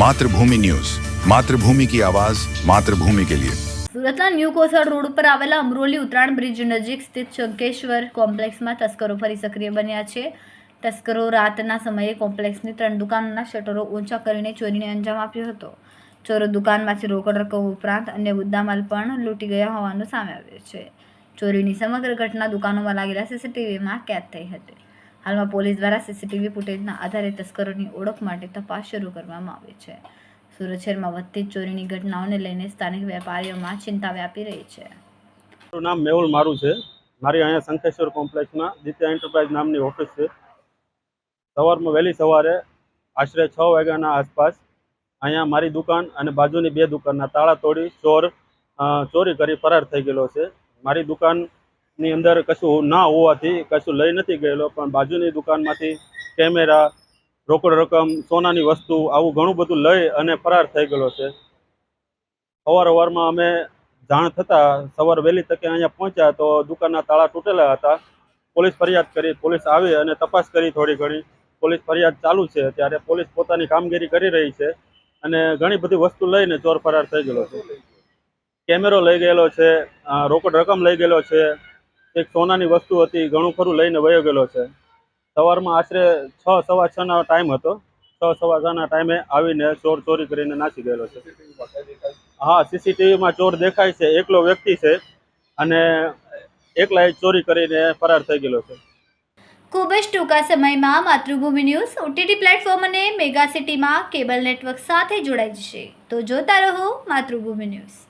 Mathrubhumi news. Mathrubhumi કી આવાજ, માતૃભૂમિ કે લિયે. સુરતના ન્યૂ કોસળ રોડ ઉપર આવેલા અમરોલી ઉત્તરાયણ બ્રિજ નજીક સ્થિત શંકેશ્વર કોમ્પ્લેક્સમાં તસ્કરો ફરી સક્રિય બન્યા છે. તસ્કરો રાતના સમયે કોમ્પ્લેક્સની ત્રણ દુકાનોના શટરો ઊંચા કરીને ચોરીને અંજામ આપ્યો હતો. ચોરો દુકાનમાંથી રોકડ રકમ ઉપરાંત અન્ય મુદ્દામાલ પણ લૂંટી ગયા હોવાનું સામે આવ્યું છે. ચોરીની સમગ્ર ઘટના દુકાનોમાં લાગેલા સીસીટીવીમાં કેદ થઈ હતી. હાલમાં પોલીસ દ્વારા સીસીટીવી ફૂટેજના આધારે તસ્કરોની ઓળખ માટે તપાસ શરૂ કરવામાં આવી છે. સુરત શહેરમાં વધતી ચોરીની ઘટનાઓને લઈને સ્થાનિક વેપારીઓમાં ચિંતા વ્યાપી રહી છે. મારું નામ મેહુલ મારું છે. મારી અહીંયા શંખેશ્વર કોમ્પ્લેક્સમાં દિત્યા એન્ટરપ્રાઇઝ નામની ઓફિસ છે. સવારમાં વહેલી સવારે આશરે છ વાગ્યાના આસપાસ અહીંયા મારી દુકાન અને બાજુની બે દુકાનના તાળા તોડી ચોર ચોરી કરી ફરાર થઈ ગયેલો છે. મારી દુકાનની અંદર કશું ના હોવાથી કશું લઈ નથી ગયેલો, પણ બાજુની દુકાનમાંથી કેમેરા, રોકડ રકમ, સોનાની વસ્તુ આવું ઘણું બધું લઈ અને ફરાર થઈ ગયેલો છે. અવારવારમાં અમે જાણ થતાં સવાર વહેલી તકે અહીંયા પહોંચ્યા તો દુકાનના તાળા તૂટેલા હતા. પોલીસ ફરિયાદ કરી, પોલીસ આવી અને તપાસ કરી થોડી ઘણી. પોલીસ ફરિયાદ ચાલુ છે ત્યારે પોલીસ પોતાની કામગીરી કરી રહી છે અને ઘણી બધી વસ્તુ લઈને ચોર ફરાર થઈ ગયેલો છે. કેમેરો લઈ ગયેલો છે રોકડ રકમ લઈ ગયેલો છે એક સોનાની વસ્તુ હતી, ઘણું ખરું લઈને વયો ગયેલો છે. સવારમાં આશરે છ, સવા છના ટાઈમ હતો. છ, સવા છના ટાઈમે આવીને ચોર ચોરી કરીને નાસી ગયેલો છે. હા, સીસીટીવીમાં ચોર દેખાય છે, એકલો વ્યક્તિ છે અને એકલા ચોરી કરીને ફરાર થઈ ગયેલો છે. ખૂબ જ ટૂંકા સમયમાં માતૃભૂમિ ન્યૂઝ ઓટીટી પ્લેટફોર્મ અને મેગા સિટીમાં કેબલ નેટવર્ક સાથે જોડાઈ જશે. તો જોતા રહો માતૃભૂમિ ન્યૂઝ.